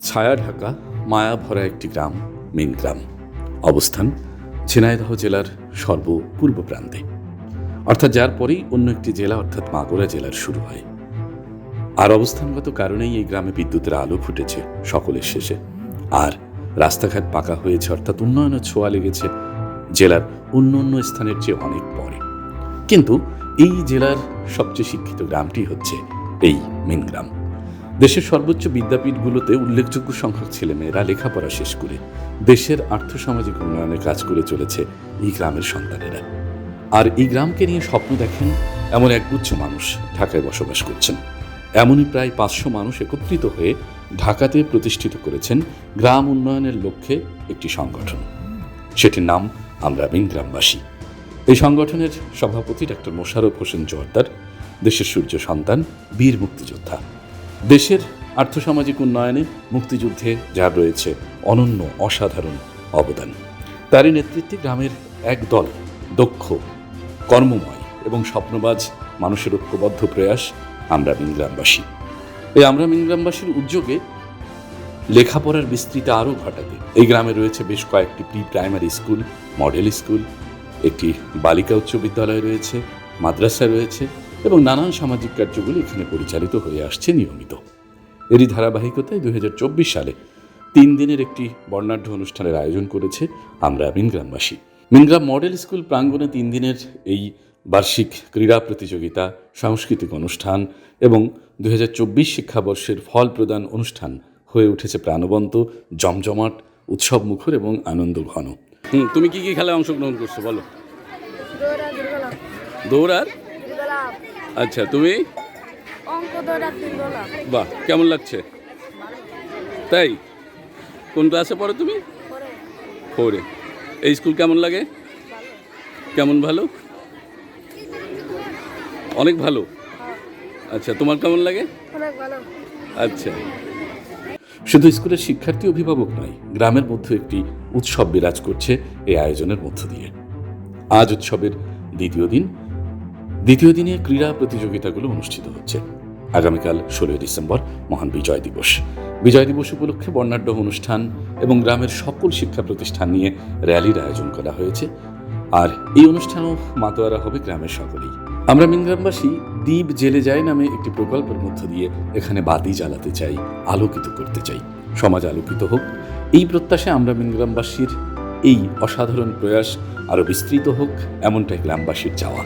ছায়া ঢাকা মায়া ভরা একটি গ্রাম, মেন গ্রাম। অবস্থান ঝিনাইদহ জেলার সর্বপূর্ব প্রান্তে। অর্থাৎ যার পরেই অন্য একটি জেলা, অর্থাৎ মাগুরা জেলার শুরু হয়। আর অবস্থানগত কারণেই এই গ্রামে বিদ্যুতের আলো ফুটেছে সকলের শেষে। আর রাস্তাঘাট পাকা হয়েছে, অর্থাৎ উন্নয়নের ছোঁয়া লেগেছে জেলার অন্য অন্য স্থানের চেয়ে অনেক পরে। কিন্তু এই জেলার সবচেয়ে শিক্ষিত গ্রামটি হচ্ছে এই মেন গ্রাম। দেশের সর্বোচ্চ বিদ্যাপীঠগুলোতে উল্লেখযোগ্য সংখ্যক ছেলেমেয়েরা লেখাপড়া শেষ করে দেশের আর্থসামাজিক উন্নয়নে কাজ করে চলেছে এই গ্রামের সন্তানেরা। আর এই গ্রামকে নিয়ে স্বপ্ন দেখেন এমন একগুচ্ছ মানুষ ঢাকায় বসবাস করছেন। এমনই প্রায় পাঁচশো মানুষ একত্রিত হয়ে ঢাকাতে প্রতিষ্ঠিত করেছেন গ্রাম উন্নয়নের লক্ষ্যে একটি সংগঠন। সেটির নাম আমরা মিন গ্রামবাসী। এই সংগঠনের সভাপতি ডক্টর মোশাররফ হোসেন জোয়ারদার, দেশের সূর্য সন্তান, বীর মুক্তিযোদ্ধা। দেশের আর্থসামাজিক উন্নয়নে মুক্তিযুদ্ধে যার রয়েছে অনন্য অসাধারণ অবদান। তারই নেতৃত্বে গ্রামের এক দল দক্ষ, কর্মময় এবং স্বপ্নবাজ মানুষের ঐক্যবদ্ধ প্রয়াস আমরা মিনগ্রামবাসী এই আমরা মিনগ্রামবাসীর উদ্যোগে লেখাপড়ার বিস্তৃতি আরও ঘটাতে। এই গ্রামে রয়েছে বেশ কয়েকটি pre primary school, model school, একটি বালিকা উচ্চ বিদ্যালয় রয়েছে, মাদ্রাসা রয়েছে এবং নানান সামাজিক কার্যগুলি এখানে পরিচালিত হয়ে আসছে নিয়মিত। এরই ধারাবাহিকতায় দুই হাজার চব্বিশ সালে তিন দিনের একটি বর্ণাঢ্য অনুষ্ঠানের আয়োজন করেছে আমরা মিনগ্রামবাসী মিনগ্রাম মডেল স্কুল প্রাঙ্গণে তিন দিনের এই বার্ষিক ক্রীড়া প্রতিযোগিতা সাংস্কৃতিক অনুষ্ঠান এবং দুই হাজার চব্বিশ শিক্ষাবর্ষের ফল প্রদান অনুষ্ঠান হয়ে উঠেছে প্রাণবন্ত জমজমাট উৎসব মুখর এবং আনন্দ ঘন হুম তুমি কি কি খেলায় অংশগ্রহণ করছ বলো? দৌড়ার আচ্ছা তুমি? বাহ কেমন লাগছে? তাই? কোন ক্লাসে পড়ো তুমি? ফোরে। এই স্কুল কেমন লাগে? কেমন ভালো? অনেক ভালো? আচ্ছা তোমার কেমন লাগে? আচ্ছা। শুধু স্কুলের শিক্ষার্থী অভিভাবক নয় গ্রামের মধ্যে একটি উৎসব বিরাজ করছে এই আয়োজনের মধ্য দিয়ে। আজ উৎসবের দ্বিতীয় দিন দ্বিতীয় দিনে ক্রীড়া প্রতিযোগিতাগুলো অনুষ্ঠিত হচ্ছে। আগামীকাল ষোলোই ডিসেম্বর মহান বিজয় দিবস। বিজয় দিবস উপলক্ষে বর্ণাঢ্য অনুষ্ঠান এবং গ্রামের সকল শিক্ষা প্রতিষ্ঠান নিয়ে র্যালির আয়োজন করা হয়েছে। আর এই অনুষ্ঠানও মাতোয়ারা হবে গ্রামের সকলেই। আমরা মিনগ্রামবাসী দ্বীপ জেলে যায় নামে একটি প্রকল্পের মধ্য দিয়ে এখানে বাতি জ্বালাতে চাই, আলোকিত করতে চাই। সমাজ আলোকিত হোক। এই প্রত্যাশায় আমরা মিনগ্রামবাসীর এই অসাধারণ প্রয়াস আরও বিস্তৃত হোক, এমনটাই গ্রামবাসীর চাওয়া।